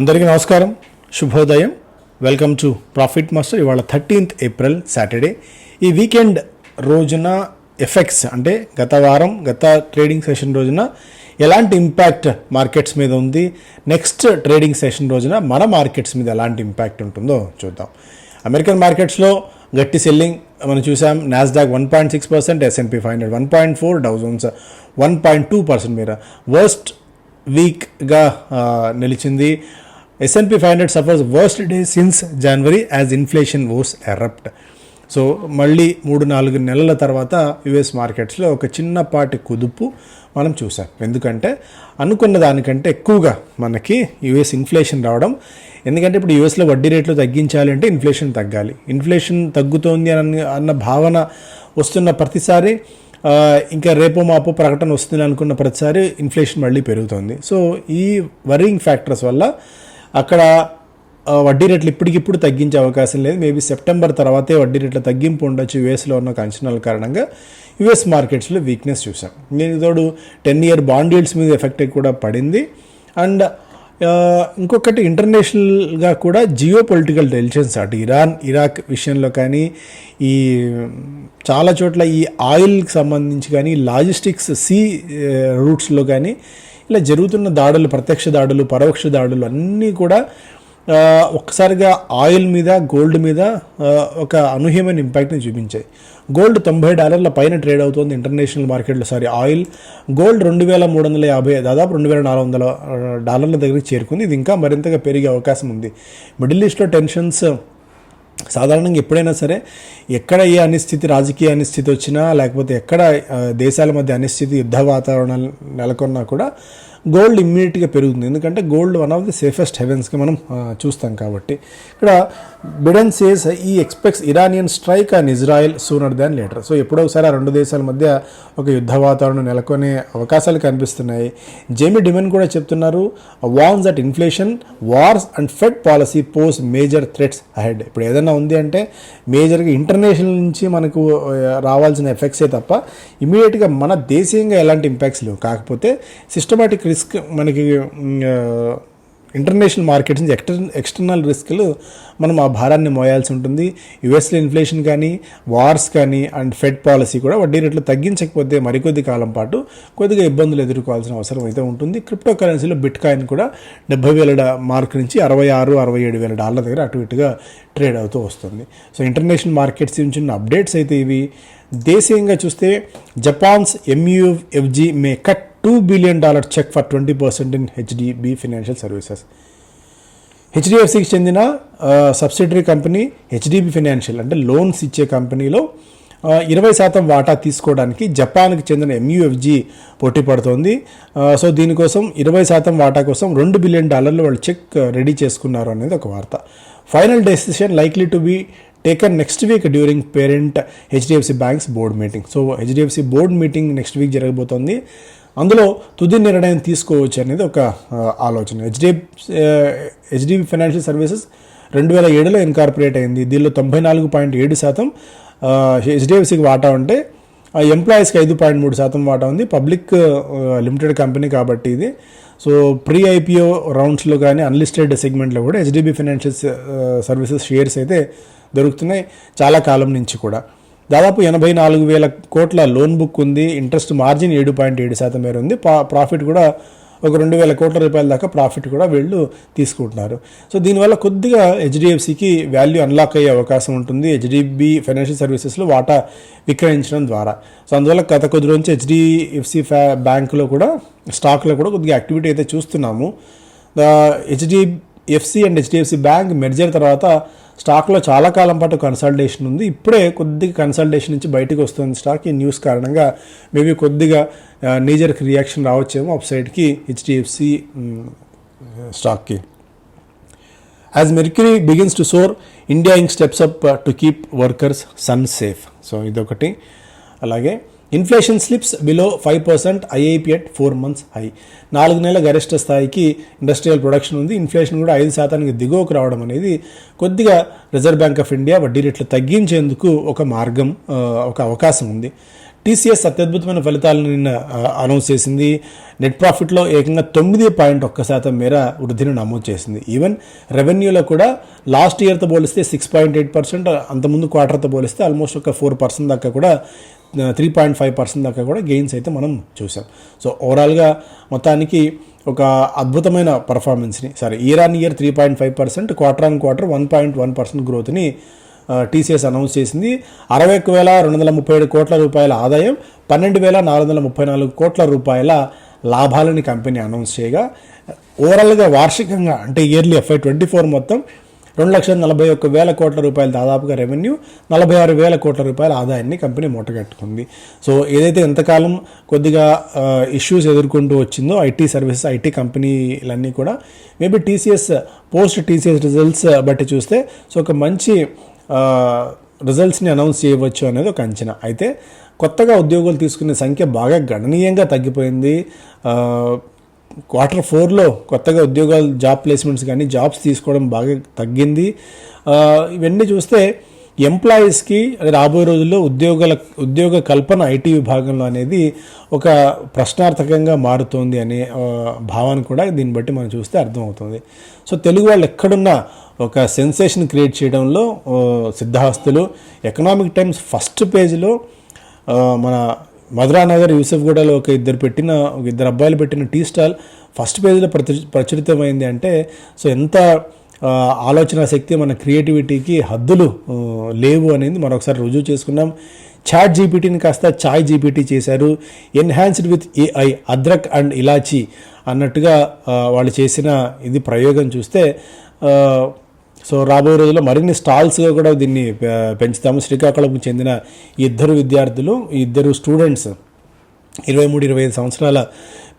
అందరికీ నమస్కారం. శుభోదయం. వెల్కమ్ టు ప్రాఫిట్ మాస్టర్ ఇవాళ థర్టీన్త్ ఏప్రిల్ సాటర్డే ఈ వీకెండ్ రోజున ఎఫెక్ట్స్ అంటే గత వారం గత ట్రేడింగ్ సెషన్ రోజున ఎలాంటి ఇంపాక్ట్ మార్కెట్స్ మీద ఉంది? నెక్స్ట్ ట్రేడింగ్ సెషన్ రోజున మన మార్కెట్స్ మీద ఎలాంటి ఇంపాక్ట్ ఉంటుందో చూద్దాం. అమెరికన్ మార్కెట్స్లో గట్టి సెల్లింగ్ మనం చూసాం. Nasdaq one point six percent S and P five hundred one point four Dow Jones one point two percent మీద. వర్స్ట్ వీక్గా నిలిచింది. S and P five hundred suffers worst day since January as inflation woes erupt so మళ్ళీ మూడు నాలుగు నెలల తర్వాత US మార్కెట్స్లో ఒక చిన్నపాటి కుదుపు మనం చూసాం. ఎందుకంటే అనుకున్న దానికంటే ఎక్కువగా మనకి యుఎస్ ఇన్ఫ్లేషన్ రావడం ఎందుకంటే ఇప్పుడు యుఎస్లో వడ్డీ రేట్లు తగ్గించాలి అంటే ఇన్ఫ్లేషన్ తగ్గాలి. ఇన్ఫ్లేషన్ తగ్గుతోంది అన్న అన్న భావన వస్తున్న ప్రతిసారి ఇంకా రేపో మాపో ప్రకటన వస్తుంది అనుకున్న ప్రతిసారి ఇన్ఫ్లేషన్ మళ్ళీ పెరుగుతుంది. సో ఈ వరింగ్ ఫ్యాక్టర్స్ వల్ల అక్కడ వడ్డీ రేట్లు ఇప్పటికిప్పుడు తగ్గించే అవకాశం లేదు. మేబీ సెప్టెంబర్ తర్వాతే వడ్డీ రేట్ల తగ్గింపు ఉండొచ్చు యుఎస్లో ఉన్న అంచనాల కారణంగా. యుఎస్ మార్కెట్స్లో వీక్నెస్ చూసాం నేను తోడు టెన్ ఇయర్ బాండ్ ఈల్డ్స్ మీద ఎఫెక్ట్ కూడా పడింది. అండ్ ఇంకొకటి ఇంటర్నేషనల్గా కూడా జియో పొలిటికల్ టెన్షన్స్ అటు ఇరాన్ ఇరాక్ విషయంలో కానీ ఈ చాలా చోట్ల ఈ ఆయిల్కి సంబంధించి కానీ లాజిస్టిక్స్ సీ రూట్స్లో కానీ ఇలా జరుగుతున్న దాడులు ప్రత్యక్ష దాడులు పరోక్ష దాడులు అన్నీ కూడా ఒక్కసారిగా ఆయిల్ మీద గోల్డ్ మీద ఒక అనూహ్యమైన ఇంపాక్ట్ని చూపించాయి. గోల్డ్ తొంభై డాలర్ల పైన ట్రేడ్ అవుతుంది ఇంటర్నేషనల్ మార్కెట్లో. సారీ ఆయిల్ గోల్డ్ రెండు వేల మూడు వందల యాభై దాదాపు రెండు వేల నాలుగు వందల డాలర్ల దగ్గరికి చేరుకుంది. ఇది ఇంకా మరింతగా పెరిగే అవకాశం ఉంది. మిడిల్ ఈస్ట్లో టెన్షన్స్ సాధారణంగా ఎప్పుడైనా సరే ఎక్కడ ఏ అనిస్థితి రాజకీయ అనిస్థితి వచ్చినా లేకపోతే ఎక్కడ దేశాల మధ్య అనిస్థితి యుద్ధ వాతావరణం నెలకొన్నా కూడా గోల్డ్ ఇమ్మీడియట్గా పెరుగుతుంది. ఎందుకంటే gold one of the safest హెవెన్స్కి మనం చూస్తాం కాబట్టి. ఇక్కడ Biden says he expects Iranian strike and Israel sooner than later. So ఎప్పుడో ఒకసారి ఆ రెండు దేశాల మధ్య ఒక యుద్ధ వాతావరణం నెలకొనే అవకాశాలు కనిపిస్తున్నాయి. జేమీ డిమెన్ కూడా చెప్తున్నారు warns that inflation wars and Fed policy pose major threats ahead ఇప్పుడు ఏదైనా ఉంది అంటే మేజర్గా ఇంటర్నేషనల్ నుంచి మనకు రావాల్సిన ఎఫెక్ట్సే తప్ప ఇమీడియట్గా మన దేశీయంగా ఎలాంటి ఇంపాక్ట్స్ లేవు. కాకపోతే సిస్టమాటిక్ రిస్క్ మనకి ఇంటర్నేషనల్ మార్కెట్స్ నుంచి ఎక్స్టర్ ఎక్స్టర్నల్ రిస్క్లు మనం ఆ భారాన్ని మోయాల్సి ఉంటుంది. యుఎస్లో ఇన్ఫ్లేషన్ కానీ వార్స్ కానీ అండ్ ఫెడ్ పాలసీ కూడా వడ్డీ రేట్లు తగ్గించకపోతే మరికొద్ది కాలం పాటు కొద్దిగా ఇబ్బందులు ఎదుర్కోవాల్సిన అవసరం అయితే ఉంటుంది. క్రిప్టో కరెన్సీలో బిట్ కాయిన్ కూడా డెబ్బై వేల మార్క్ నుంచి అరవై ఆరు అరవై ఏడు వేల డాలర్ల దగ్గర అటు ఇటుగా ట్రేడ్ అవుతూ వస్తుంది. సో ఇంటర్నేషనల్ మార్కెట్స్ నుంచి ఉన్న అప్డేట్స్ అయితే ఇవి. దేశీయంగా చూస్తే Japan's MUFG may cut two billion dollar check for twenty percent in HDB Financial Services హెచ్డిఎఫ్సికి చెందిన సబ్సిడరీ కంపెనీ హెచ్డిబి ఫైనాన్షియల్ అంటే లోన్స్ ఇచ్చే కంపెనీలో ఇరవై శాతం వాటా తీసుకోవడానికి జపాన్కి చెందిన ఎంయుఎఫ్జి పోటీ పడుతోంది. సో దీనికోసం ఇరవై శాతం వాటా కోసం రెండు బిలియన్ డాలర్లు వాళ్ళు చెక్ రెడీ చేసుకున్నారు అనేది ఒక వార్త. Final decision likely to be taken next week during parent HDFC bank's board meeting so HDFC board meeting next week జరగబోతోంది. అందులో తుది నిర్ణయం తీసుకోవచ్చు అనేది ఒక ఆలోచన. హెచ్డిఎఫ్ హెచ్డిబి ఫైనాన్షియల్ సర్వీసెస్ రెండు వేల ఏడులో ఇన్కార్పొరేట్ అయింది. దీనిలో తొంభై నాలుగు పాయింట్ ఏడు శాతం హెచ్డిఎఫ్సికి వాటా ఉంటే ఆ ఎంప్లాయీస్కి ఐదు పాయింట్ మూడు శాతం వాటా ఉంది. పబ్లిక్ లిమిటెడ్ కంపెనీ కాబట్టి ఇది. సో ప్రీ ఐపీఓ రౌండ్స్లో కానీ అన్లిస్టెడ్ సెగ్మెంట్లో కూడా హెచ్డిబి ఫైనాన్షియల్ సర్వీసెస్ షేర్స్ అయితే దొరుకుతున్నాయి. చాలా కాలం నుంచి కూడా. దాదాపు ఎనభై నాలుగు వేల కోట్ల లోన్ బుక్ ఉంది. ఇంట్రెస్ట్ మార్జిన్ ఏడు పాయింట్ ఏడు శాతం మేర ఉంది. పా- ప్రాఫిట్ కూడా ఒక రెండు వేల కోట్ల రూపాయల దాకా ప్రాఫిట్ కూడా వీళ్ళు తీసుకుంటున్నారు. సో దీనివల్ల కొద్దిగా హెచ్డిఎఫ్సికి వాల్యూ అన్లాక్ అయ్యే అవకాశం ఉంటుంది. హెచ్డిబి ఫైనాన్షియల్ సర్వీసెస్లో వాటా విక్రయించడం ద్వారా. సో అందువల్ల గత కొద్ది రోజు నుంచి హెచ్డిఎఫ్సి ఫ్యా బ్యాంకులో కూడా స్టాక్లో కూడా కొద్దిగా యాక్టివిటీ అయితే చూస్తున్నాము. HDFC and HDFC bank merger తర్వాత స్టాక్లో చాలా కాలం పాటు కన్సల్టేషన్ ఉంది. ఇప్పుడే కొద్దిగా కన్సల్టేషన్ నుంచి బయటకు వస్తుంది స్టాక్. ఈ న్యూస్ కారణంగా మేబీ కొద్దిగా నేజర్కి రియాక్షన్ రావచ్చేమో అప్ సైడ్కి HDFC స్టాక్కి. As mercury begins to soar India Inc steps up to keep workers sun safe so ఇదొకటి. అలాగే inflation slips below five percent IIP at four months high. నాలుగు నెలల గరిష్ట స్థాయికి ఇండస్ట్రియల్ ప్రొడక్షన్ ఉంది. ఇన్ఫ్లేషన్ కూడా ఐదు శాతానికి దిగువకు రావడం అనేది కొద్దిగా రిజర్వ్ బ్యాంక్ ఆఫ్ ఇండియా వడ్డీ రేట్లు తగ్గించేందుకు ఒక మార్గం ఒక అవకాశం ఉంది. టీసీఎస్ అత్యద్భుతమైన ఫలితాలను నిన్న అనౌన్స్ చేసింది. నెట్ ప్రాఫిట్లో ఏకంగా తొమ్మిది పాయింట్ ఒక్క శాతం మేర వృద్ధిని నమోదు చేసింది. ఈవెన్ రెవెన్యూలో కూడా లాస్ట్ ఇయర్తో పోలిస్తే సిక్స్ పాయింట్ ఎయిట్ పర్సెంట్ అంతకుముందు క్వార్టర్తో పోలిస్తే ఆల్మోస్ట్ ఒక ఫోర్ పర్సెంట్ దాకా కూడా త్రీ పాయింట్ ఫైవ్ పర్సెంట్ దాకా కూడా గెయిన్స్ అయితే మనం చూసాం సో ఓవరాల్గా మొత్తానికి ఒక అద్భుతమైన పర్ఫార్మెన్స్ని sorry year on year three point five percent quarter on quarter one point one percent గ్రోత్ని TCS announce చేసింది. అరవై ఒక్క వేల రెండు వందల ముప్పై ఏడు కోట్ల రూపాయల ఆదాయం పన్నెండు వేల నాలుగు వందల ముప్పై నాలుగు కోట్ల రూపాయల లాభాలని కంపెనీ అనౌన్స్ చేయగా ఓవరాల్గా వార్షికంగా అంటే ఇయర్లీ ఎఫ్ఐ ట్వంటీ ఫోర్ మొత్తం రెండు లక్షల నలభై ఒక్క వేల కోట్ల రూపాయలు దాదాపుగా రెవెన్యూ నలభై ఆరు వేల కోట్ల రూపాయల ఆదాయాన్ని కంపెనీ మూటగట్టుకుంది. సో ఏదైతే ఎంతకాలం కొద్దిగా ఇష్యూస్ ఎదుర్కొంటూ వచ్చిందో ఐటీ సర్వీసెస్ ఐటీ కంపెనీలన్నీ కూడా maybe TCS post TCS results బట్టి చూస్తే సో ఒక మంచి రిజల్ట్స్ని అనౌన్స్ చేయవచ్చు అనేది ఒక అంచనా. అయితే కొత్తగా ఉద్యోగులు తీసుకునే సంఖ్య బాగా గణనీయంగా తగ్గిపోయింది. క్వార్టర్ ఫోర్లో కొత్తగా ఉద్యోగాలు జాబ్ ప్లేస్మెంట్స్ కానీ జాబ్స్ తీసుకోవడం బాగా తగ్గింది. ఇవన్నీ చూస్తే ఎంప్లాయీస్కి రాబోయే రోజుల్లో ఉద్యోగాల ఉద్యోగ కల్పన ఐటీ విభాగంలో అనేది ఒక ప్రశ్నార్థకంగా మారుతోంది అనే భావన కూడా దీన్ని బట్టి మనం చూస్తే అర్థమవుతుంది. సో తెలుగు వాళ్ళు ఎక్కడున్నా ఒక సెన్సేషన్ క్రియేట్ చేయడంలో సిద్ధాస్తులు సిద్ధహస్తులు. ఎకనామిక్ టైమ్స్ ఫస్ట్ పేజ్లో మన మధురానగర్ యూసఫ్గూడలో ఒక ఇద్దరు పెట్టిన ఒక ఇద్దరు అబ్బాయిలు పెట్టిన టీ స్టాల్ ఫస్ట్ పేజీలో ప్రచు ప్రచురితమైంది అంటే సో ఎంత ఆలోచన శక్తి మన క్రియేటివిటీకి హద్దులు లేవు అనేది మరొకసారి రుజువు చేసుకున్నాం. చాట్ జీపీటీని కాస్త చాయ్ జీపీటీ చేశారు. Enhanced with AI adrak and elaichi అన్నట్టుగా వాళ్ళు చేసిన ఇది ప్రయోగం చూస్తే సో రాబోయే రోజుల్లో మరిన్ని స్టాల్స్గా కూడా దీన్ని పెంచుతాము. శ్రీకాకుళం చెందిన ఇద్దరు విద్యార్థులు ఇద్దరు స్టూడెంట్స్ ఇరవై మూడు ఇరవై ఐదు సంవత్సరాల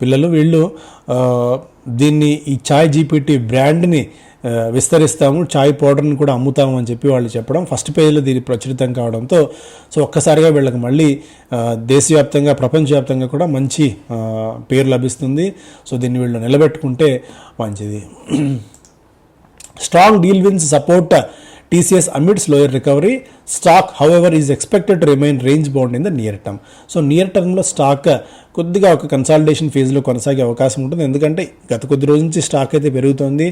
పిల్లలు వీళ్ళు దీన్ని ఈ చాయ్ జీపీటీ బ్రాండ్ని విస్తరిస్తాము. చాయ్ పౌడర్ని కూడా అమ్ముతాము అని చెప్పి వాళ్ళు చెప్పడం ఫస్ట్ పేజీలో దీని ప్రచురితం కావడంతో సో ఒక్కసారిగా వీళ్ళకి మళ్ళీ దేశవ్యాప్తంగా ప్రపంచవ్యాప్తంగా కూడా మంచి పేరు లభిస్తుంది. సో దీన్ని వీళ్ళు నిలబెట్టుకుంటే మంచిది. Strong deal wins support TCS amidst slower recovery. Stock however is expected to remain range bound the near near so near టర్మ్లో స్టాక్ కొద్దిగా ఒక కన్సాలిడేషన్ ఫేజ్లో కొనసాగే అవకాశం ఉంటుంది. ఎందుకంటే గత కొద్ది రోజు నుంచి స్టాక్ అయితే పెరుగుతోంది.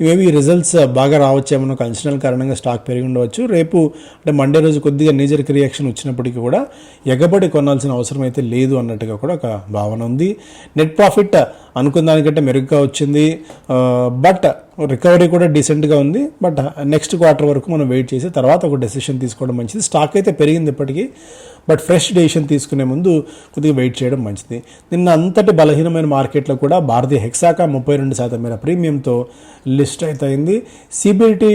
ఇవేవి రిజల్ట్స్ బాగా రావచ్చేమో ఒక అంచనాల కారణంగా స్టాక్ పెరిగి ఉండవచ్చు. రేపు అంటే మండే రోజు కొద్దిగా నేజర్కి రియాక్షన్ వచ్చినప్పటికీ కూడా ఎగబడి కొనాల్సిన అవసరం అయితే లేదు అన్నట్టుగా కూడా ఒక భావన ఉంది. నెట్ ప్రాఫిట్ అనుకున్న దానికంటే మెరుగ్గా వచ్చింది. బట్ రికవరీ కూడా డీసెంట్గా ఉంది. బట్ నెక్స్ట్ క్వార్టర్ వరకు మనం వెయిట్ చేసి తర్వాత ఒక డెసిషన్ తీసుకోవడం మంచిది. స్టాక్ అయితే పెరిగింది ఇప్పటికీ బట్ ఫ్రెష్ డెసిషన్ తీసుకునే ముందు కొద్దిగా వెయిట్ చేయడం మంచిది. నిన్న అంతటి బలహీనమైన మార్కెట్లో కూడా భారతీయ హెక్సాకా ముప్పై రెండు శాతం మేర ప్రీమియంతో లిస్ట్ అయితే అయింది CBDT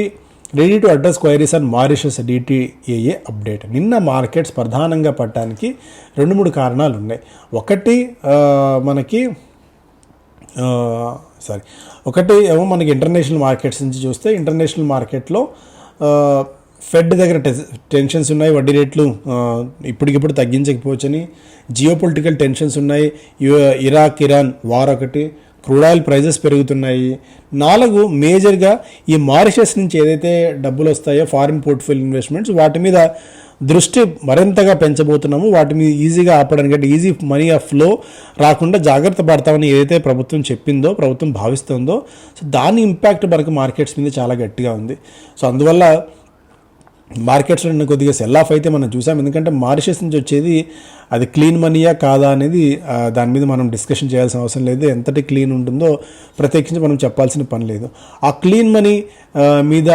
ready to address queries and Mauritius DTAA update నిన్న మార్కెట్స్ ప్రధానంగా పట్టడానికి రెండు మూడు కారణాలు ఉన్నాయి. ఒకటి మనకి సారీ ఒకటి ఏమో మనకి ఇంటర్నేషనల్ మార్కెట్స్ నుంచి చూస్తే ఇంటర్నేషనల్ మార్కెట్లో ఫెడ్ దగ్గర టె- టెన్షన్స్ ఉన్నాయి వడ్డీ రేట్లు ఇప్పటికిప్పుడు తగ్గించకపోవచ్చని. జియో పొలిటికల్ టెన్షన్స్ ఉన్నాయి ఇరాక్ ఇరాన్ వార్ ఒకటి క్రూడ్ ఆయిల్ ప్రైజెస్ పెరుగుతున్నాయి. నాలుగు మేజర్గా ఈ మారిషస్ నుంచి ఏదైతే డబ్బులు వస్తాయో ఫారిన్ పోర్ట్ఫోలియో ఇన్వెస్ట్మెంట్స్ వాటి మీద దృష్టి మరింతగా పెంచబోతున్నాము. వాటి మీద ఈజీగా ఆపడానికి అంటే ఈజీ మనీ ఆ ఫ్లో రాకుండా జాగ్రత్త పడతామని ఏదైతే ప్రభుత్వం చెప్పిందో ప్రభుత్వం భావిస్తుందో సో దాని ఇంపాక్ట్ మనకు మార్కెట్స్ మీద చాలా గట్టిగా ఉంది. సో అందువల్ల మార్కెట్స్లో నిన్న కొద్దిగా సెల్ ఆఫ్ అయితే మనం చూసాం. ఎందుకంటే మారిషస్ నుంచి వచ్చేది అది క్లీన్ మనీయా కాదా అనేది దాని మీద మనం డిస్కషన్ చేయాల్సిన అవసరం లేదు. ఎంతటి క్లీన్ ఉంటుందో ప్రత్యేకించి మనం చెప్పాల్సిన పని లేదు. ఆ క్లీన్ మనీ మీద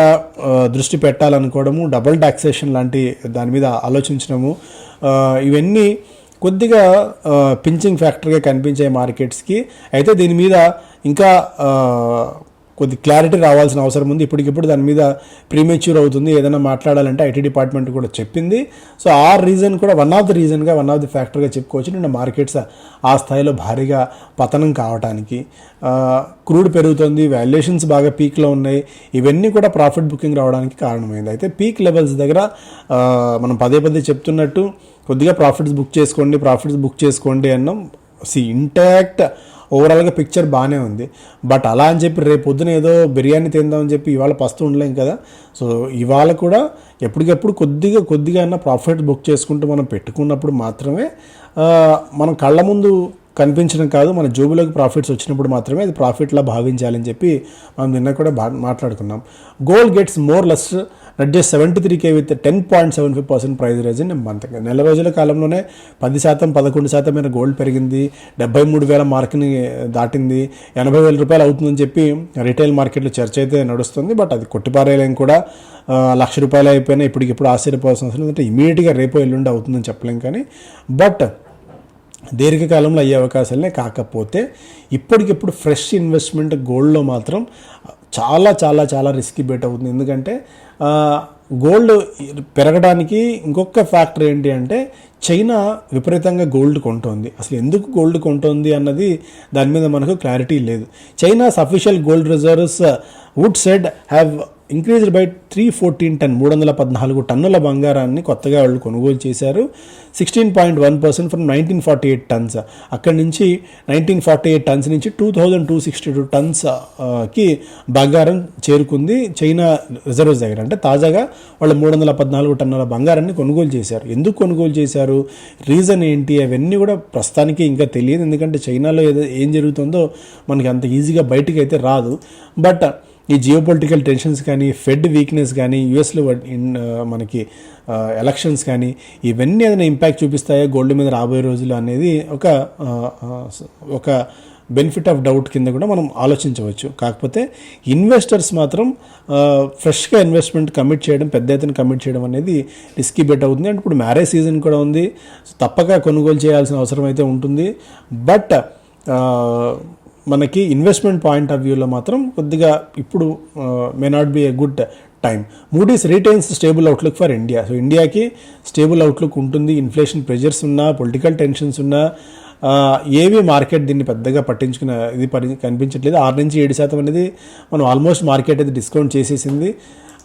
దృష్టి పెట్టాలనుకోవడము డబుల్ టాక్సేషన్ లాంటి దాని మీద ఆలోచించడము ఇవన్నీ కొద్దిగా పించింగ్ ఫ్యాక్టర్గా కనిపించే మార్కెట్స్కి అయితే దీని మీద ఇంకా కొద్ది క్లారిటీ రావాల్సిన అవసరం ఉంది. ఇప్పటికిప్పుడు దాని మీద ప్రీమెచ్యూర్ అవుతుంది. ఏదైనా మాట్లాడాలంటే ఐటీ డిపార్ట్మెంట్ కూడా చెప్పింది. సో ఆ రీజన్ కూడా వన్ ఆఫ్ ది రీజన్గా వన్ ఆఫ్ ది ఫ్యాక్టర్గా చెప్పుకోవచ్చు. నిన్న మార్కెట్స్ ఆ స్థాయిలో భారీగా పతనం కావడానికి క్రూడ్ పెరుగుతుంది. వాల్యుయేషన్స్ బాగా పీక్లో ఉన్నాయి. ఇవన్నీ కూడా ప్రాఫిట్ బుకింగ్ రావడానికి కారణమైంది. అయితే పీక్ లెవెల్స్ దగ్గర మనం పదే పదే చెప్తున్నట్టు కొద్దిగా ప్రాఫిట్స్ బుక్ చేసుకోండి ప్రాఫిట్స్ బుక్ చేసుకోండి అన్నాం. సి ఇంటాక్ట్ ఓవరాల్గా పిక్చర్ బాగానే ఉంది. బట్ అలా అని చెప్పి రేపు పొద్దున ఏదో బిర్యానీ తిందామని చెప్పి ఇవాళ పస్తు ఉండలేం కదా. సో ఇవాళ కూడా ఎప్పటికప్పుడు కొద్దిగా కొద్దిగా అన్న ప్రాఫిట్ బుక్ చేసుకుంటూ మనం పెట్టుకున్నప్పుడు మాత్రమే మనం కళ్ళ ముందు కనిపించడం కాదు మన జోబులోకి ప్రాఫిట్స్ వచ్చినప్పుడు మాత్రమే అది ప్రాఫిట్లా భావించాలని చెప్పి మనం నిన్న కూడా బా మాట్లాడుకున్నాం. Gold gets more less not just seventy three K with ten point seven five percent price raise in month నెల రోజుల కాలంలోనే పది శాతం పదకొండు శాతం మీద గోల్డ్ పెరిగింది. డెబ్బై మూడు వేల మార్క్ని దాటింది. ఎనభై వేల రూపాయలు అవుతుందని చెప్పి రిటైల్ మార్కెట్లో చర్చ అయితే నడుస్తుంది. బట్ అది కొట్టిపారేయలేం కూడా. లక్ష రూపాయలు అయిపోయినా ఇప్పటికిప్పుడు ఆశ్చర్యపోవాల్సిన అవసరం ఎందుకంటే ఇమీడియట్గా రేపో ఎల్లుండి అవుతుందని చెప్పలేం కానీ. బట్ దీర్ఘకాలంలో అయ్యే అవకాశాలే కాకపోతే ఇప్పటికిప్పుడు ఫ్రెష్ ఇన్వెస్ట్మెంట్ గోల్డ్లో మాత్రం చాలా చాలా చాలా రిస్క్ బెట్ అవుతుంది. ఎందుకంటే గోల్డ్ పెరగడానికి ఇంకొక ఫ్యాక్టర్ ఏంటి అంటే చైనా విపరీతంగా గోల్డ్ కొంటోంది. అసలు ఎందుకు గోల్డ్ కొంటోంది అన్నది దాని మీద మనకు క్లారిటీ లేదు. China's official gold reserves would said have increased by three fourteen ton మూడు వందల పద్నాలుగు టన్నుల బంగారాన్ని కొత్తగా వాళ్ళు కొనుగోలు చేశారు. Sixteen point one percent from nineteen forty eight tons అక్కడి నుంచి నైన్టీన్ ఫార్టీ ఎయిట్ టన్స్ నుంచి two thousand two sixty two టన్స్కి బంగారం చేరుకుంది. చైనా రిజర్వ్స్ దగ్గర అంటే తాజాగా వాళ్ళు మూడు వందల పద్నాలుగు టన్నుల బంగారాన్ని కొనుగోలు చేశారు. ఎందుకు కొనుగోలు చేశారు? రీజన్ ఏంటి? అవన్నీ కూడా ప్రస్తుతానికి ఇంకా తెలియదు. ఎందుకంటే చైనాలో ఏదో ఏం జరుగుతుందో మనకి అంత ఈజీగా బయటకు అయితే రాదు. బట్ ఈ జియోపొలిటికల్ టెన్షన్స్ కానీ ఫెడ్ వీక్నెస్ కానీ యూఎస్లో మనకి ఎలక్షన్స్ కానీ ఇవన్నీ ఏదైనా ఇంపాక్ట్ చూపిస్తాయో? గోల్డ్ మీద రాబోయే రోజులు అనేది ఒక ఒక బెనిఫిట్ ఆఫ్ డౌట్ కింద కూడా మనం ఆలోచించవచ్చు. కాకపోతే ఇన్వెస్టర్స్ మాత్రం ఫ్రెష్గా ఇన్వెస్ట్మెంట్ కమిట్ చేయడం పెద్ద ఎత్తున కమిట్ చేయడం అనేది రిస్కీ బెట్ అవుతుంది. అండ్ ఇప్పుడు మ్యారేజ్ సీజన్ కూడా ఉంది. తప్పక కొనుగోలు చేయాల్సిన అవసరం అయితే ఉంటుంది. బట్ మనకి ఇన్వెస్ట్మెంట్ పాయింట్ ఆఫ్ వ్యూలో మాత్రం కొద్దిగా ఇప్పుడు may not be a good time Moody's retains stable outlook for India so ఇండియాకి స్టేబుల్ అవుట్లుక్ ఉంటుంది. ఇన్ఫ్లేషన్ ప్రెజర్స్ ఉన్నా పొలిటికల్ టెన్షన్స్ ఉన్నా ఏవి మార్కెట్ దీన్ని పెద్దగా పట్టించుకున్న ఇది పరి కనిపించట్లేదు. ఆరు నుంచి ఏడు శాతం అనేది మనం ఆల్మోస్ట్ మార్కెట్ అయితే డిస్కౌంట్ చేసేసింది.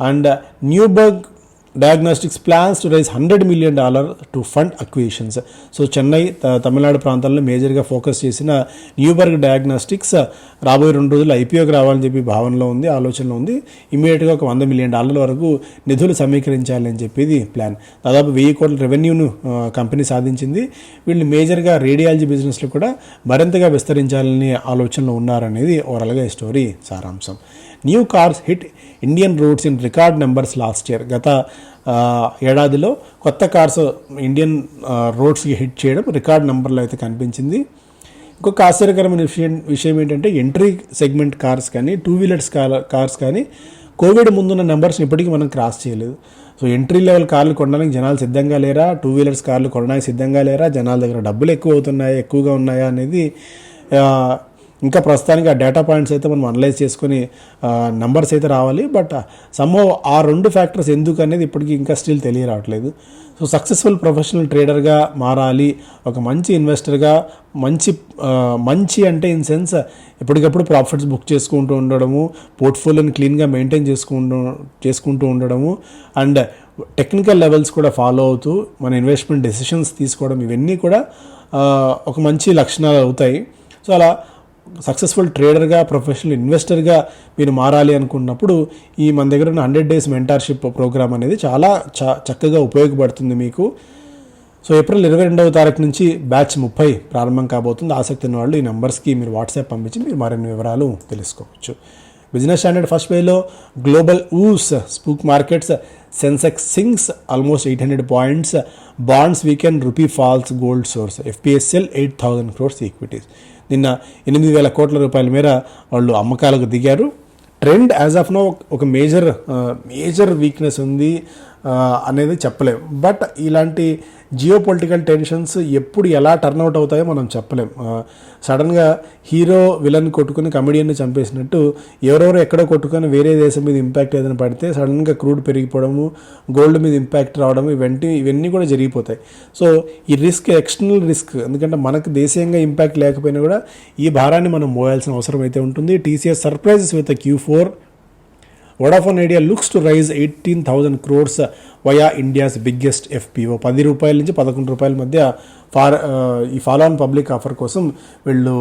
And Neuberg diagnostics plans to raise hundred million dollar to fund acquisitions so Chennai Tamil Nadu ప్రాంతాల్లో మేజర్గా ఫోకస్ చేసిన న్యూబర్గ్ డయాగ్నోస్టిక్స్ uh, రాబోయే రెండు రోజులు ఐపీఓకి రావాలని చెప్పి భావనలో ఉంది ఆలోచనలో ఉంది. ఇమీడియట్గా ఒక వంద మిలియన్ డాలర్ల వరకు నిధులు సమీకరించాలని చెప్పేది ప్లాన్ దాదాపు వెయ్యి కోట్ల రెవెన్యూను కంపెనీ సాధించింది. వీళ్ళు మేజర్గా రేడియాలజీ బిజినెస్లో కూడా మరింతగా విస్తరించాలని ఆలోచనలో ఉన్నారనేది ఓవరాల్గా ఈ స్టోరీ సారాంశం. New cars hit Indian roads in record numbers last year గత ఏడాదిలో కొత్త కార్స్ ఇండియన్ రోడ్స్కి హిట్ చేయడం రికార్డ్ నెంబర్లో అయితే కనిపించింది. ఇంకొక ఆశ్చర్యకరమైన విషయం విషయం ఏంటంటే ఎంట్రీ సెగ్మెంట్ కార్స్ కానీ టూ వీలర్స్ కార్స్ కానీ కోవిడ్ ముందున్న నెంబర్స్ని ఇప్పటికీ మనం క్రాస్ చేయలేదు. సో ఎంట్రీ లెవెల్ కార్లు కొనడానికి జనాలు సిద్ధంగా లేరా? టూ వీలర్స్ కార్లు కొనడానికి సిద్ధంగా లేరా? జనాల దగ్గర డబ్బులు ఎక్కువ అవుతున్నాయా ఎక్కువగా ఉన్నాయా అనేది ఇంకా ప్రస్తుతానికి ఆ డేటా పాయింట్స్ అయితే మనం అనలైజ్ చేసుకొని నంబర్స్ అయితే రావాలి. బట్ సమ్హౌ ఆ రెండు ఫ్యాక్టర్స్ ఎందుకు అనేది ఇప్పటికీ ఇంకా స్టిల్ తెలియరావట్లేదు. సో సక్సెస్ఫుల్ ప్రొఫెషనల్ ట్రేడర్గా మారాలి ఒక మంచి ఇన్వెస్టర్గా మంచి మంచి అంటే ఇన్ సెన్స్ ఎప్పటికప్పుడు ప్రాఫిట్స్ బుక్ చేసుకుంటూ ఉండడము పోర్ట్ఫోలియోని క్లీన్గా మెయింటైన్ చేసుకుంటూ చేసుకుంటూ ఉండడము అండ్ టెక్నికల్ లెవెల్స్ కూడా ఫాలో అవుతూ మన ఇన్వెస్ట్మెంట్ డెసిషన్స్ తీసుకోవడం ఇవన్నీ కూడా ఒక మంచి లక్షణాలు అవుతాయి. సో అలా సక్సెస్ఫుల్ ట్రేడర్గా ప్రొఫెషనల్ ఇన్వెస్టర్గా మీరు మారాలి అనుకున్నప్పుడు ఈ మన దగ్గర ఉన్న హండ్రెడ్ డేస్ మెంటార్షిప్ ప్రోగ్రామ్ అనేది చాలా చక్కగా ఉపయోగపడుతుంది మీకు. సో ఏప్రిల్ ఇరవై రెండవ తారీఖు నుంచి బ్యాచ్ ముప్పై ప్రారంభం కాబోతుంది. ఆసక్తి ఉన్న వాళ్ళు ఈ నెంబర్స్కి మీరు వాట్సాప్ పంపించి మీరు మరిన్ని వివరాలు తెలుసుకోవచ్చు. బిజినెస్ స్టాండర్డ్ ఫస్ట్ వేలో global woes spook markets Sensex sinks almost eight hundred points bonds weekend rupee falls gold soars FPIs sell eight thousand crores equities. నిన్న ఎనిమిది వేల కోట్ల రూపాయల మేర వాళ్ళు అమ్మకాలకు దిగారు. ట్రెండ్ యాజ్ ఆఫ్ నో ఒక మేజర్ మేజర్ వీక్నెస్ ఉంది. అనేది చెప్పలేం. బట్ ఇలాంటి జియో పొలిటికల్ టెన్షన్స్ ఎప్పుడు ఎలా టర్న్ అవుట్ అవుతాయో మనం చెప్పలేం. సడన్గా హీరో విలన్ కొట్టుకుని కమెడియన్ని చంపేసినట్టు ఎవరెవరు ఎక్కడో కొట్టుకొని వేరే దేశం మీద ఇంపాక్ట్ ఏదైనా పడితే సడన్గా క్రూడ్ పెరిగిపోవడము గోల్డ్ మీద ఇంపాక్ట్ రావడం ఇవన్నీ ఇవన్నీ కూడా జరిగిపోతాయి. సో ఈ రిస్క్ ఎక్స్టర్నల్ రిస్క్ ఎందుకంటే మనకు దేశీయంగా ఇంపాక్ట్ లేకపోయినా కూడా ఈ భారాన్ని మనం మోయాల్సిన అవసరం అయితే ఉంటుంది. TCS surprises with Q four Vodafone Idea looks to raise eighteen thousand crores via India's biggest FPO పది రూపాయల నుంచి పదకొండు రూపాయల మధ్య ఫార్ ఈ ఫాలో ఆన్ పబ్లిక్ ఆఫర్ కోసం వీళ్ళు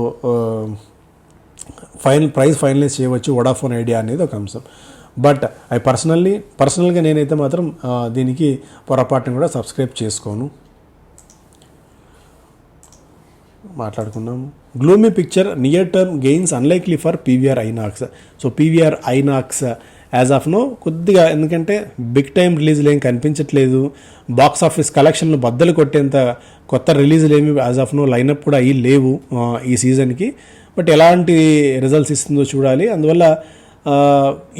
ఫైనల్ ప్రైస్ ఫైనలైజ్ చేయవచ్చు వడాఫోన్ ఐడియా అనేది ఒక అంశం. బట్ ఐ పర్సనల్లీ పర్సనల్గా నేనైతే మాత్రం దీనికి పొరపాటును కూడా సబ్స్క్రైబ్ చేసుకోను. మాట్లాడుకున్నాము gloomy picture near term gains unlikely for PVR INOX so PVR INOX as of now కొద్దిగా ఎందుకంటే బిగ్ టైం రిలీజ్లు ఏం కనిపించట్లేదు. బాక్స్ ఆఫీస్ కలెక్షన్లు బద్దలు కొట్టేంత కొత్త రిలీజ్లు ఏమి యాజ్ ఆఫ్ నో లైనప్ కూడా అయ్యి లేవు ఈ సీజన్కి బట్ ఎలాంటి రిజల్ట్స్ ఇస్తుందో చూడాలి. అందువల్ల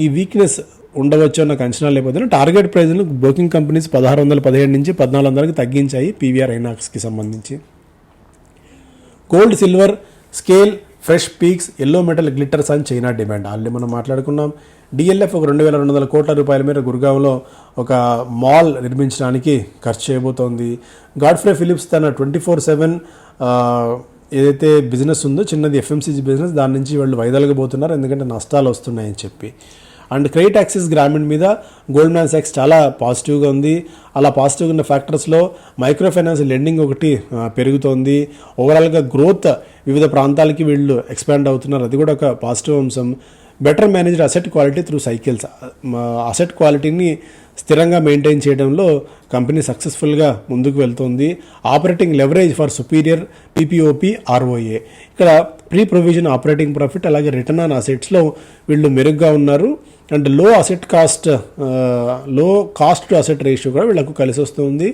ఈ వీక్నెస్ ఉండవచ్చు అన్న అంచనా లేకపోతే టార్గెట్ ప్రైజ్ను బోకింగ్ కంపెనీస్ పదహారు వందల పదిహేడు నుంచి పద్నాలుగు వందలకి తగ్గించాయి పీవీఆర్ ఐనాక్స్కి సంబంధించి. Gold silver scale fresh peaks yellow metal glitters అని చైనా డిమాండ్ ఆల్రెడీ మనం మాట్లాడుకున్నాం. డిఎల్ఎఫ్ ఒక రెండు వేల రెండు వందల కోట్ల రూపాయల మేర గురుగావ్లో ఒక మాల్ నిర్మించడానికి ఖర్చు చేయబోతోంది. గాడ్ఫ్రే ఫిలిప్స్ తన ట్వంటీ ఫోర్ సెవెన్ ఏదైతే బిజినెస్ ఉందో చిన్నది ఎఫ్ఎంసీజీ బిజినెస్ దాని నుంచి వాళ్ళు వైదొలగబోతున్నారు. ఎందుకంటే నష్టాలు వస్తున్నాయని చెప్పి. అండ్ క్రెడిట్ యాక్సిస్ గ్రామీణ్ మీద గోల్డ్ మ్యాన్ సాక్స్ చాలా పాజిటివ్గా ఉంది. అలా పాజిటివ్గా ఉన్న ఫ్యాక్టర్స్లో మైక్రో ఫైనాన్స్ లెండింగ్ ఒకటి పెరుగుతోంది. ఓవరాల్గా గ్రోత్ వివిధ ప్రాంతాలకి వీళ్ళు ఎక్స్పాండ్ అవుతున్నారు. అది కూడా ఒక పాజిటివ్ అంశం. Better managed asset quality through cycles asset క్వాలిటీని స్థిరంగా మెయింటైన్ చేయడంలో కంపెనీ సక్సెస్ఫుల్గా ముందుకు వెళ్తుంది. Operating leverage for superior PPOP ROA ఇక్కడ ప్రీ ప్రొవిజన్ ఆపరేటింగ్ ప్రాఫిట్ అలాగే రిటర్న్ ఆన్ అసెట్స్లో వీళ్ళు మెరుగ్గా ఉన్నారు. అండ్లో అసెట్ కాస్ట్లో కాస్ట్ టు అసెట్ రేషియో కూడా వీళ్ళకు కలిసి వస్తుంది.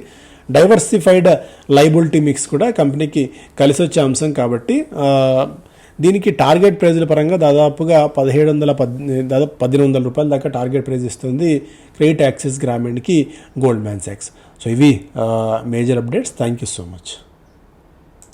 డైవర్సిఫైడ్ లైబిలిటీ మిక్స్ కూడా కంపెనీకి కలిసి వచ్చే అంశం కాబట్టి దీనికి టార్గెట్ ప్రైజ్ల పరంగా దాదాపుగా పదిహేడు వందల పద్ దాదాపు పద్దెనిమిది వందల రూపాయల దాకా టార్గెట్ ప్రైజ్ ఇస్తుంది క్రెడిట్ యాక్సిస్ గ్రామీణ్కి గోల్డ్ మ్యాన్ సాక్స్. సో ఇవి major updates. Thank you so much.